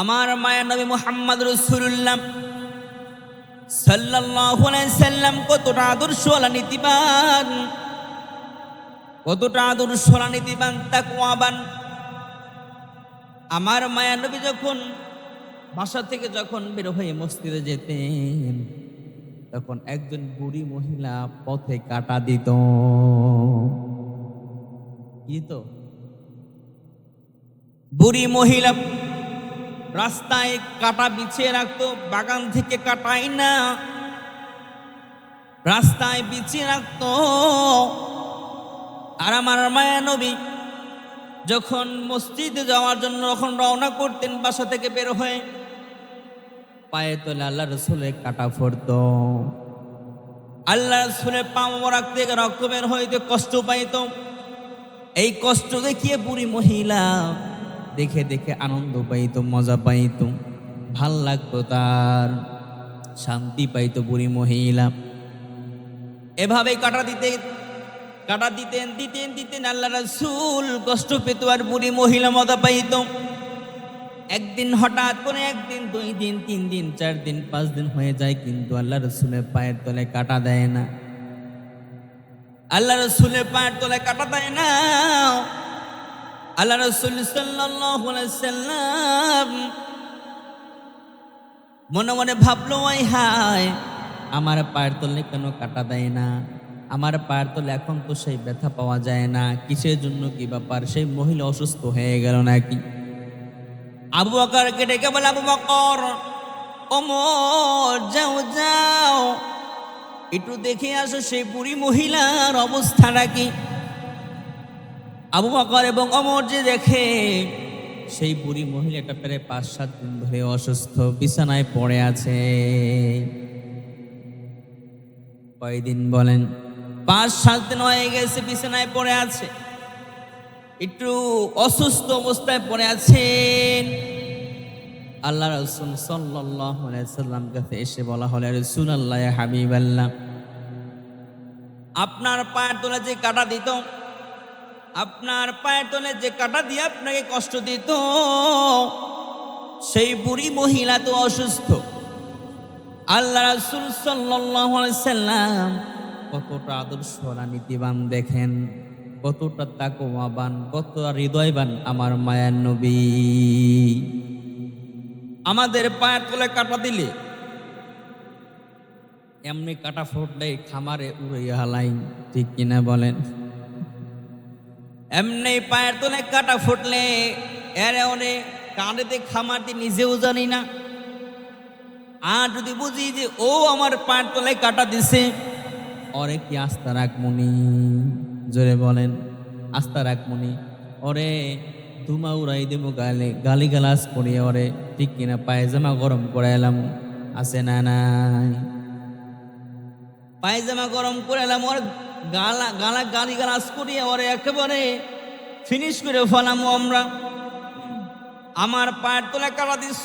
আমার মায়া নবী মোহাম্মদ রসুল্লাম সাল্লাম কতটা আদর্শওয়ালা, নীতিবান, কতটা আদর্শওয়ালা, নীতিবান, তাকওয়াবান। আমার মায়া নবী যখন বাসা থেকে যখন বের হয়ে মসজিদে যেতেন, তখন একজন বুড়ি মহিলা পথে কাটা দিত। কি তো? বুড়ি মহিলা রাস্তায় কাটা বিছিয়ে রাখতো, বাগান থেকে কাটাই না। রাস্তায় বিছিয়ে রাখতো। আর আমার মায়া নবী যখন মসজিদে যাওয়ার জন্য যখন রওনা করতেন বাসা থেকে বের হয়ে, পায়ে তোলে আল্লাহ রসুলে কাটা ফরত আল্লাহ রসুলে পা মোবারক থেকে রক্ত বের হইতে কষ্ট পাইত। এই কষ্ট দেখিয়ে বুড়ি মহিলা দেখে দেখে আনন্দ পাইতো, মজা পাইতো, ভালো লাগতো তার, শান্তি পাইতো বুড়ি মহিলা। এভাবে কাটা দিতে কাটা দিতেন দিতেন দিতেন, আল্লাহ রাসূল কষ্ট পেত আর বুড়ি মহিলা মজা পাইতো। একদিন হঠাৎ করে একদিন, দুই দিন, তিন দিন, চার দিন, পাঁচ দিন হয়ে যায় কিন্তু আল্লাহ রসুলের পায়ের তলে কাটা দেয় না। আল্লাহ রসুলের পায়ের তলে কাটা দেয় না। আল্লাহ রসুল সাল্লাম মনে মনে ভাবলো ওই হায়, আমার পায়ের তলে কেন কাটা দেয় না? আমার পায়ের তলে এখন তো সেই ব্যথা পাওয়া যায় না। কিসের জন্য কি ব্যাপার? সেই মহিলা অসুস্থ হয়ে গেল নাকি? আবু বকরকে ডেকে বলে, আবু বকর যাও যাও। একটু দেখে আসো সেই বুড়ি মহিলার অবস্থাটা কি? আবু বকর এবং অমর যে দেখে, সেই বুড়ি মহিলাটা প্রায় পাঁচ সাত দিন ধরে অসুস্থ, বিছানায় পড়ে আছে। কয়দিন বলেন? পাঁচ সাত দিন হয়ে গেছে বিছানায় পড়ে আছে। একটু অসুস্থ অবস্থায় পড়ে আছেন। আল্লাহ রসুল সাল্লাম কাছে এসে বলা হলে রসুল আল্লাহ হাবিব আল্লাহ আপনার পায়ের তোলা যে কাটা দিত আপনার পায়ের তলে যে কাটা দিয়ে আপনাকে কষ্ট দিত, সেই বুড়ি মহিলা তো অসুস্থ। আল্লাহ রাসূল সাল্লাম কতটা আদর্শ নীতিবান দেখেন, কতটা তাকওয়াবান কতটা হৃদয়বান আমার মায়ার নবী। আমাদের পায়ের তলে কাটা দিলে এমনি কাটা ফুটলে খামারে উড়াইয়া হালাই ঠিক কিনা বলেন? এমনি পায়ের তলে কাটা ফুটলে এরে ওরে কাঁদেতে খামারতে নিজেও জানি না। আর যদি বুঝি যে ও আমার পায়ের তলায় কাটা দিছে, ওরে কি আস্থা রাখমনি? জোরে বলেন, আস্থা রাখমনি। ওরে ধুমা উড়াই দেবো গালে গালি গালাস করিয়ে ওরে, ঠিক কিনা পায়জামা গরম করে এলাম, আছে না নাই? পায়জামা গরম করে এলাম, ওর গালা গালা, গালি গালাস করিয়ে ওরে একেবারে ফিনিশ করে ফেলাম আমরা। আমার পায়ের তোলা কাটা দিস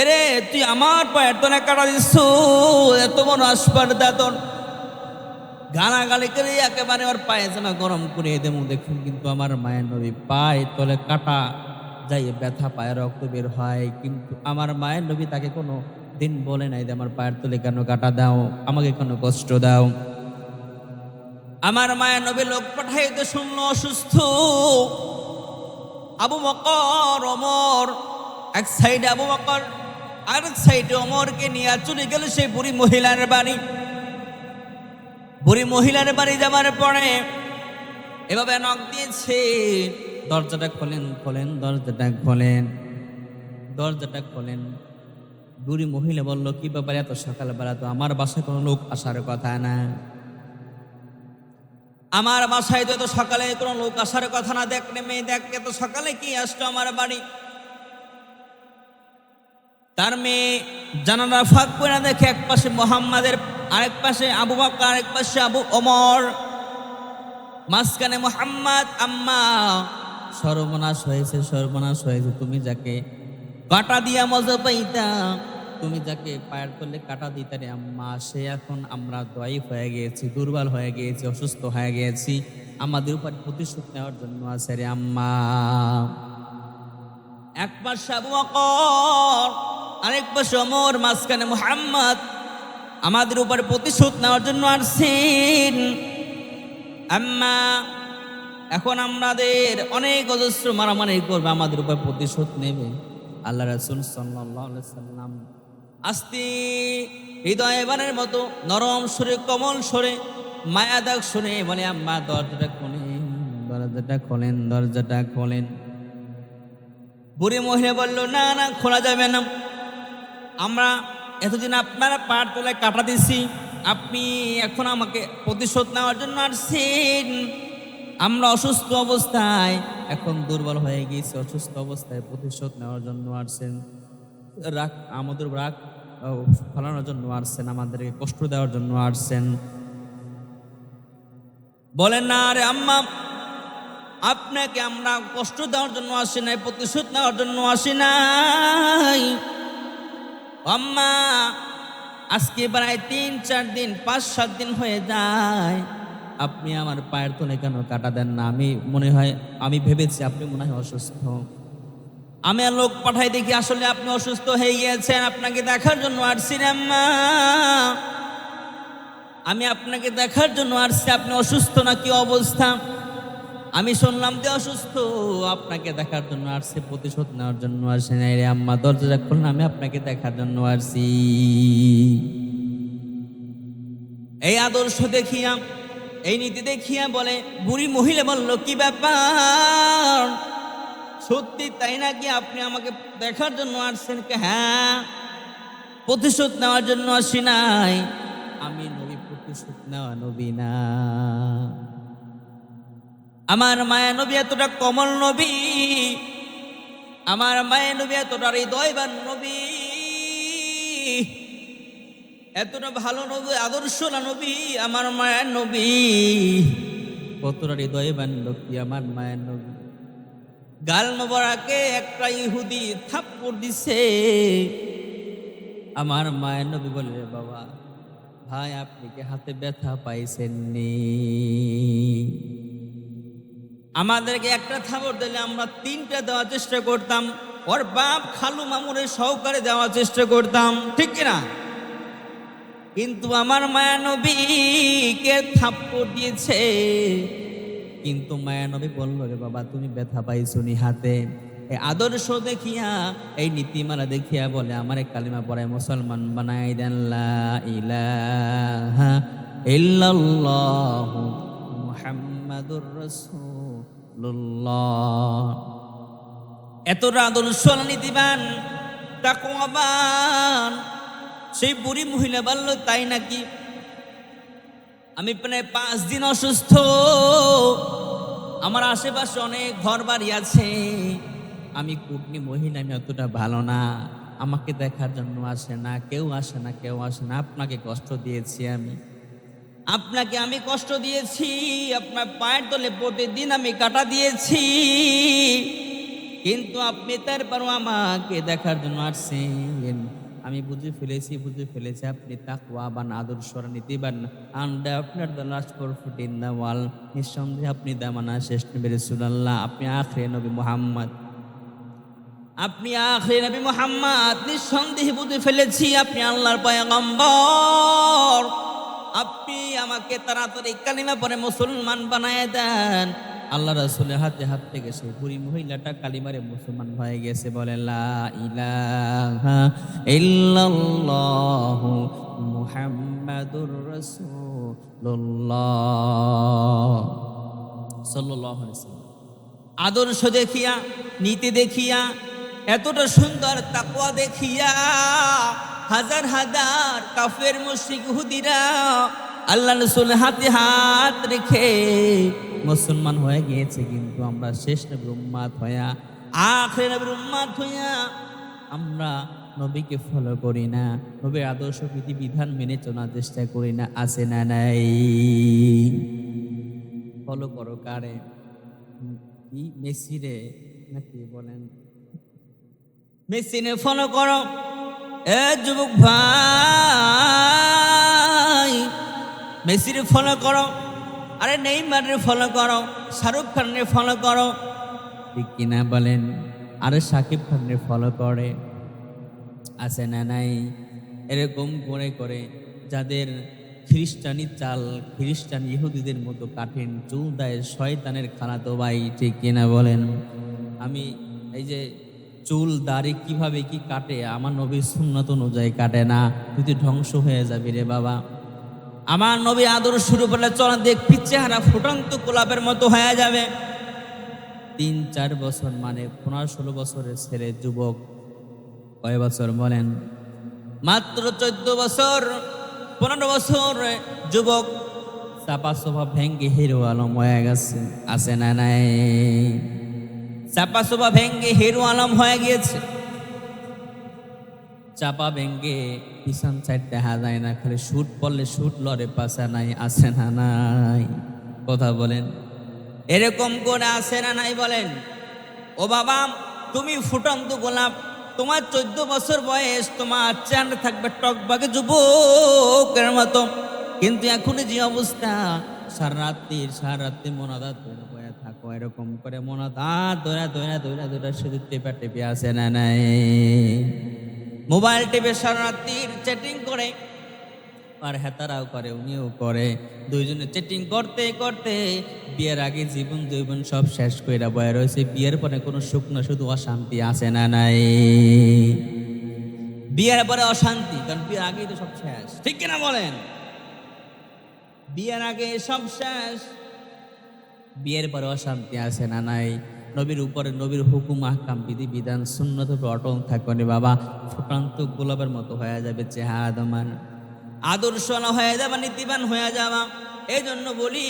এরে তুই আমার পায়ের তোলা কাটা দিস, এত বড় আসপার দাতন গালাগালি করে একেবারে ওর পায়ে জামা গরম করে দেবো দেখুন কিন্তু আমার মায়ের নবী পায়ে তলে কাটা যাই ব্যথা পায়ে রক্ত বের হয়, কিন্তু আমার মায়ের নবী তাকে কোনো দিন বলে নাই যে, আমার পায়ের তলে কেন কাটা দাও? আমাকে কোনো কষ্ট দাও? আমার মায়ের নবী লোক পাঠাইতে শুনলো অসুস্থ। আবু মকর অমর এক সাইডে আবু মকর আর এক সাইডে অমরকে নিয়ে চলে গেল সেই বুড়ি মহিলার বাড়ি। বুড়ি মহিলার বাড়ি যাবার পরে এভাবে নখ দিয়েছে। দরজাটা খোলেন খোলেন, দরজাটা খোলেন দরজাটা খোলেন। বুড়ি মহিলা বলল, কি ব্যাপারে এত সকালবেলা? তো আমার বাসায় কোনো লোক আসার কথা না। আমার বাসায় তো এত সকালে কোনো লোক আসার কথা না। দেখ মেয়ে, দেখ এত সকালে কি আসতো আমার বাড়ি? তার মেয়ে জানালা ফাঁক করে দেখে এক পাশে মোহাম্মদের, আরেক পাশে আবু বাক্কা আরেক পাশে আবু ওমর। মাঝখানে মোহাম্মদ, আম্মা, সর্বনাশ হয়েছে সর্বনাশ হয়েছে। তুমি যাকে কাটা দিয়া মজা পাইতা তুমি যাকে পায়ের তলে কাটা দিতে রে আম্মা, সে এখন আমরা দয়ীফ হয়ে গিয়েছি দুর্বল হয়ে গিয়েছি অসুস্থ হয়ে গিয়েছি আমাদের উপর প্রতিশোধ নেওয়ার জন্য আছে রে আম্মা। এক পাশে আবু বকর আরেক পাশে ওমর মাঝখানে মুহাম্মদ। আমাদের উপর প্রতিশোধ নেওয়ার জন্য আসছেন আম্মা, এখন আমাদের অনেক অজস্র মারামারি করবে, আমাদের উপর প্রতিশোধ নেবে। আল্লাহ রাসূল সাল্লাম আস্তে হৃদয় বানের মতো নরম সরে, কমল সরে মায়া দাগ শুনে বলে, আম্মা, দরজাটা খোলেন দরজাটা খোলেন দরজাটা খোলেন। বুড়ি মহিলা বলল, না না, খোলা যাবে না। আমরা এতদিন আপনারা পার তোলায় কাটা দিছি আপনি এখন আমাকে প্রতিশোধ নেওয়ার জন্য আসছেন। আমরা অসুস্থ অবস্থায় এখন দুর্বল হয়ে গিয়েছে, অসুস্থ অবস্থায় প্রতিশোধ নেওয়ার জন্য আসছেন। রাগ, আমাদের রাগ ফলানোর জন্য আসছেন, আমাদেরকে কষ্ট দেওয়ার জন্য আসছেন। বলেন না, আরে আম্মা, আপনাকে আমরা কষ্ট দেওয়ার জন্য আসি নাই, প্রতিশোধ নেওয়ার জন্য আসি নাই। আম্মা, আজকে প্রায় তিন, চার দিন, পাঁচ, সাত দিন হয়ে যায়। আপনি আমার পায়ের তলে কেন কাটা দেন না? আমি মনে হয়, আমি ভেবেছি আপনি মনে হয় অসুস্থ। আমি আর লোক পাঠাই দেখি আসলে আপনি অসুস্থ হয়ে গিয়েছেন, আপনাকে দেখার জন্য আসছি আমি আপনাকে দেখার জন্য আসছি আপনি অসুস্থ না কি অবস্থা? আমি শুনলাম যে অসুস্থ, আপনাকে দেখার জন্য আসছে প্রতিশোধ নেওয়ার জন্য আসে নাই রে আম্মা, দরজা খুলুন, আমি আপনাকে দেখার জন্য আসছি এই আদর্শ দেখিয়া এই নীতি দেখিয়া বলে, বুড়ি মহিলা বলল, কি ব্যাপার? সত্যি তাই নাকি আপনি আমাকে দেখার জন্য আসছেন? কে হ্যাঁ প্রতিশোধ নেওয়ার জন্য আসি নাই। আমি নবী, প্রতিশোধ নেওয়া নবী না। আমার মায়া নবী এতটা কমল নবী। আমার মায়া নবী এতটা হৃদয়বান নবী। এতটা ভালো নবী, আদর্শ না নবী? আমার মায়ের নবী। কতটা হৃদয়বান লোকটি, আমার মায়ের নবী। গাল মোবারকে একটা ইহুদি থাপ্পড় দিছে। আমার মায়ের নবী বলে "রে বাবা, ভাই, আপনি কি হাতে ব্যথা পাইছেননি? আমাদেরকে একটা থাপড় দিলে আমরা তিনটা দেওয়ার চেষ্টা করতাম। ওর বাপ খালু মামুরের সহকারে দেওয়ার চেষ্টা করতাম। ঠিক কিনা? কিন্তু আমার মায়া নবীকে থাপ্পড় দিয়েছে। কিন্তু মায়া নবী বলল, রে বাবা, তুমি ব্যথা পাইছো নি হাতে এই আদর্শ দেখিয়া, এই নীতিমালা দেখিয়া বলে, আমার কালিমা পড়ায় মুসলমান বানাই দেন ইলাহা এতটা আদর্শ নীতিবান, তাকওয়াবান সেই বুড়ি মহিলা বলল, তাই নাকি? আমি প্রায় পাঁচ দিন অসুস্থ। আমার আশেপাশে অনেক ঘর বাড়ি আছে। আমি কুটনি মহিলা, আমি অতটা ভালো না। আমাকে দেখার জন্য আসে না, কেউ আসে না, কেউ আসে না। আপনাকে কষ্ট দিয়েছি আমি। আপনাকে আমি কষ্ট দিয়েছি, আপনার পায়ের তলে প্রতিদিন আমি কাটা দিয়েছি। কিন্তু আপনি তারপরও আমাকে দেখার জন্য আসছেন আমি বুঝে ফেলেছি বুঝে ফেলেছি আপনি তাক তাকওয়াবান আদর্শ নীতিবান। And আপনার the last four foot in the wall নিঃসন্দেহে আপনি দামানা শেষ নবী রাসূলুল্লাহ আপনি আখরে নবী মুহাম্মদ। আপনি আখরে নবী মুহাম্মদ। নিঃসন্দেহে বুঝে ফেলেছি আপনি আল্লাহর পয়গম্বর। আপনি আমাকে তাড়াতাড়ি কালিমা পরে মুসলমান বানায় দেন। আল্লাহ রাসূলের হাতে হাত সেই বুড়ি মহিলাটা কালিমারে মুসলমান হয়ে গেছে বলে আদর্শ দেখিয়া, নীতি দেখিয়া, এতটা সুন্দর তাকওয়া দেখিয়া, হাজার হাজার কাফের মুশরিক হুদিরা আল্লাহ রসুল হাতে হাত রেখে মুসলমান হয়ে গিয়েছে, কিন্তু আমরা শেষ নবীর উম্মাত হইয়া, আখের নবীর উম্মাত হইয়া আমরা নবীকে ফলো করি না, নবীর আদর্শ বিধি বিধান মেনে চলার চেষ্টা করি না, আছে না নাই? ফলো করো কারে? কি মেসিরে নাকি বলেন? মেসিনে ফলো করো। এ যুবক ভাই! মেসিরে ফলো করো, আরে নেইমারের ফলো করো, শাহরুখ খানের ফলো করো। ঠিক কিনা বলেন? আর সাকিব খানকে ফলো করে। আছে না নাই? এরকম করে করে যাদের খ্রিস্টানি চাল, খ্রিস্টান ইহুদিদের মতো কাঠেন চুল দেয় শয়তানের খালাতো ভাই, ঠিক কিনা বলেন? আমি এই যে চুল দাড়ি কীভাবে কি কাটে, আমার নবীর সুন্নত অনুযায়ী কাটে না। তুই ধ্বংস হয়ে যাবি রে বাবা। আমার নবী আদর শুরু করলে চল দেখ পিচ্ছেহারা ফুটন্ত গোলাপের মতো হয়ে যাবে। তিন, চার বছর মানে পনেরো, ষোলো বছরের ছেলে, যুবক। কয় বছর বলেন? মাত্র চোদ্দ বছর, পনেরো বছর, যুবক। চাপা সোফা ভেঙ্গে হিরো আলম হয়ে গেছে, আছে না নাই? চাপা সোফা ভেঙ্গে হিরো আলম হয়ে গিয়েছে। চাপা ভেঙ্গে পিছন সাইড দেখা যায় না, খালি শুট পড়লে শুট লড়ে পাশা নাই আসে না নাই। কথা বলেন। এরকম করে আসে না নাই বলেন? ও বাবা, তুমি ফুটন্ত গোলাপ, তোমার চোদ্দ বছর বয়স, তোমার চান থাকবে টকবাগে যুবকের মতো। কিন্তু এখন যে অবস্থা সারা রাত্রির সারা রাত্রি মনাদাত ধরে বয়ে থাকো, এরকম করে মনাদাত ধরা ধরা ধরা ধরা শুধু টেপা টেপে আসে না নাই। মোবাইল টেপে সারা রাত্রির চ্যাটিং করে। আর হেতারাও করে, উনিও করে। দুইজনে চেটিং করতে করতে বিয়ের আগে জীবন, জৈবন সব শেষ কইরা বয়ে রয়েছে। বিয়ের পরে কোনো সুখ না, শুধু অশান্তি আসে না নাই। বিয়ের পরে অশান্তি, কারণ বিয়ের আগেই তো সব শেষ। ঠিক কিনা বলেন? বিয়ের আগে সব শেষ, বিয়ের পরে অশান্তি আসে না নাই। নবীর উপরে নবীর হুকুম, আহকাম, বিধি, বিধান শূন্যত অটল থাকবে বাবা। ফুটান্ত গোলাপের মতো হয়ে যাবে চেহারা তোমার আদর্শ হয়ে যাবা, নীতিবান হয়ে যাবা। এই জন্য বলি,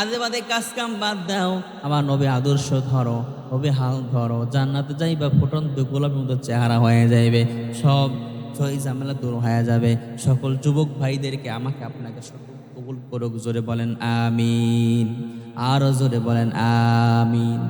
আজে বাদে কাজ কাম বাদ দাও। আমার নবী আদর্শ ধরো, নবী হাল ধরো। জান্নাতে যাইবা, ফুটন্ত গোলাপের মতো চেহারা হয়ে যাইবে। সব সই ঝামেলা দূর হয়ে যাবে। সকল যুবক ভাইদেরকে আমাকে আপনাকে সকল কবুল করুক, জোরে বলেন, আমিন। আরও জোরে বলেন আমিন